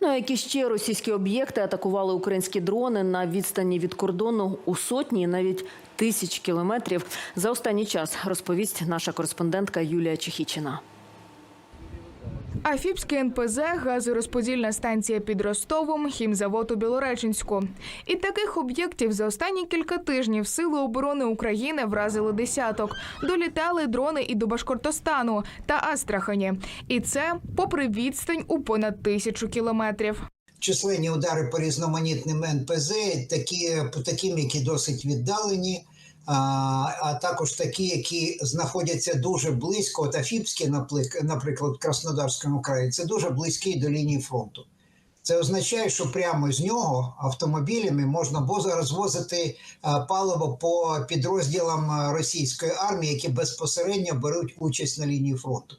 Ну які ще російські об'єкти атакували українські дрони на відстані від кордону у сотні, навіть тисяч кілометрів за останній час, розповість наша кореспондентка Юлія Чехічина. Афіпське НПЗ, газорозподільна станція під Ростовом, хімзавод у Білореченську. І таких об'єктів за останні кілька тижнів Сили оборони України вразили десяток. Долітали дрони і до Башкортостану та Астрахані. І це попри відстань у понад тисячу кілометрів. численні удари по різноманітним НПЗ, такі, по таким, які досить віддалені, а, також такі, які знаходяться дуже близько. От Афіпські, наплик- наприклад, в Краснодарському краї, це дуже близький до лінії фронту. Це означає, що прямо з нього автомобілями можна було розвозити паливо по підрозділам російської армії, які безпосередньо беруть участь на лінії фронту.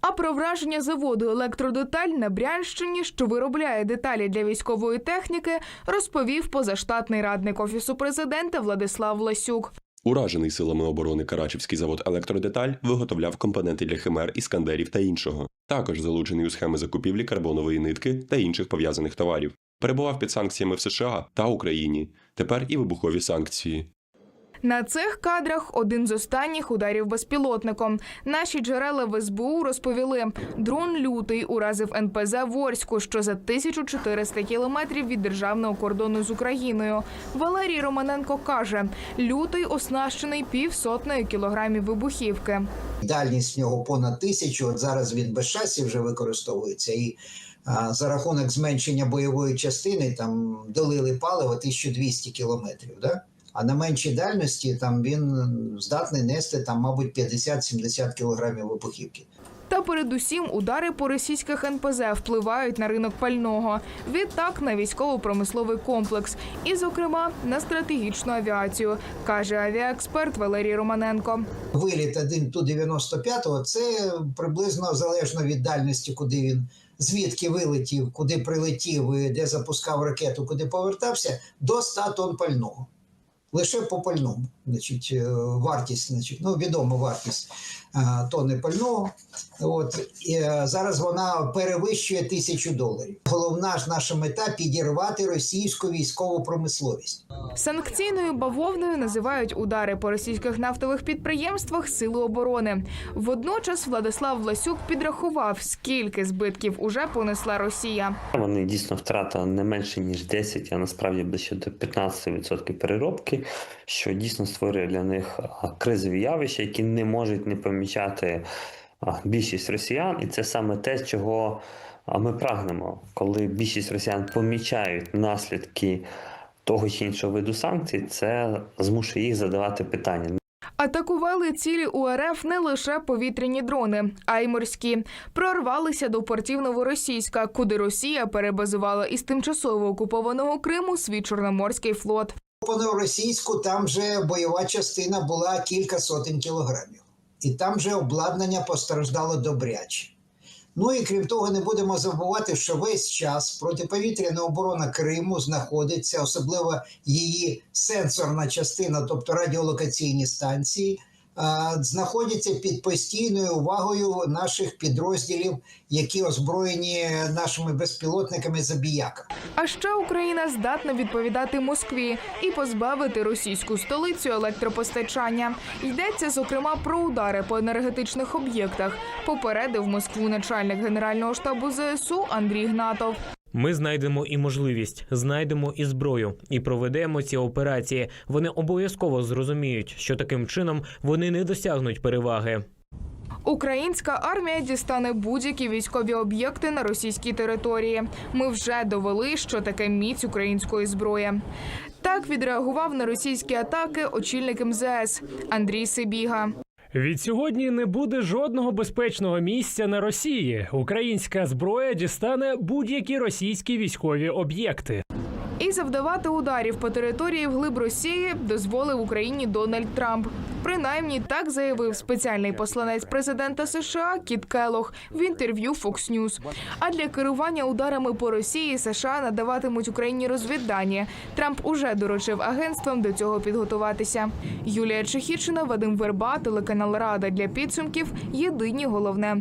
А про враження заводу електродеталь на Брянщині, що виробляє деталі для військової техніки, розповів позаштатний радник офісу президента Владислав Ласюк. Уражений силами оборони Карачівський завод Електродеталь виготовляв компоненти для химер, іскандерів та іншого. Також залучений у схеми закупівлі карбонової нитки та інших пов'язаних товарів. Перебував під санкціями в США та Україні. Тепер і вибухові санкції. На цих кадрах один з останніх ударів безпілотником. Наші джерела в СБУ розповіли, дрон лютий уразив НПЗ Ворську, що за 1400 кілометрів від державного кордону з Україною. Валерій Романенко каже, лютий оснащений півсотнею кілограмів вибухівки. Дальність нього понад тисячу. От зараз він без шасі вже використовується. І за рахунок зменшення бойової частини там долили паливо 1200 кілометрів. Да? А на меншій дальності там він здатний нести там, мабуть, 50-70 кілограмів вибухівки. Та передусім удари по російських НПЗ впливають на ринок пального. Відтак на військово-промисловий комплекс, і, зокрема, на стратегічну авіацію, каже авіаексперт Валерій Романенко. Виліт 1 ту 95 це приблизно залежно від дальності, куди він звідки вилетів, куди прилетів, де запускав ракету, куди повертався, до 100 тонн пального. Лише по пальному, значить, е, вартість, значить, ну, відома вартість тони тонни пального. От, і, е, зараз вона перевищує тисячу доларів. Головна ж наша мета підірвати російську військову промисловість. Санкційною бавовною називають удари по російських нафтових підприємствах Сили оборони. Водночас Владислав Власюк підрахував, скільки збитків уже понесла Росія. Вони дійсно втратили не менше ніж 10, а насправді ближче до 15% переробки, що дійсно створює для них кризові явища, які не можуть не помічати більшість росіян, і це саме те, чого ми прагнемо, коли більшість росіян помічають наслідки того чи іншого виду санкцій, це змушує їх задавати питання. Атакували цілі УРФ не лише повітряні дрони, а й морські. Прорвалися до портів Новоросійська, куди Росія перебазувала із тимчасово окупованого Криму свій чорноморський флот. По новоросійську там вже бойова частина була кілька сотень кілограмів. І там вже обладнання постраждало добряче. Ну і крім того, не будемо забувати, що весь час протиповітряна оборона Криму знаходиться, особливо її сенсорна частина, тобто радіолокаційні станції, знаходяться під постійною увагою наших підрозділів, які озброєні нашими безпілотниками забіяка. А ще Україна здатна відповідати Москві і позбавити російську столицю електропостачання. Йдеться зокрема про удари по енергетичних об'єктах. Попередив Москву начальник генерального штабу ЗСУ Андрій Гнатов. Ми знайдемо і можливість, знайдемо і зброю, і проведемо ці операції. Вони обов'язково зрозуміють, що таким чином вони не досягнуть переваги. Українська армія дістане будь-які військові об'єкти на російській території. Ми вже довели, що таке міць української зброї. Так відреагував на російські атаки очільник МЗС Андрій Сибіга. Від сьогодні не буде жодного безпечного місця на Росії. Українська зброя дістане будь-які російські військові об'єкти. І завдавати ударів по території вглиб Росії дозволив Україні Дональд Трамп. Принаймні так заявив спеціальний посланець президента США Кіт Келох в інтерв'ю Fox News. А для керування ударами по Росії США надаватимуть Україні розвіддані. Трамп уже доручив агентствам до цього підготуватися. Юлія Чехічина, Вадим Верба, телеканал Рада для підсумків. Єдині головне.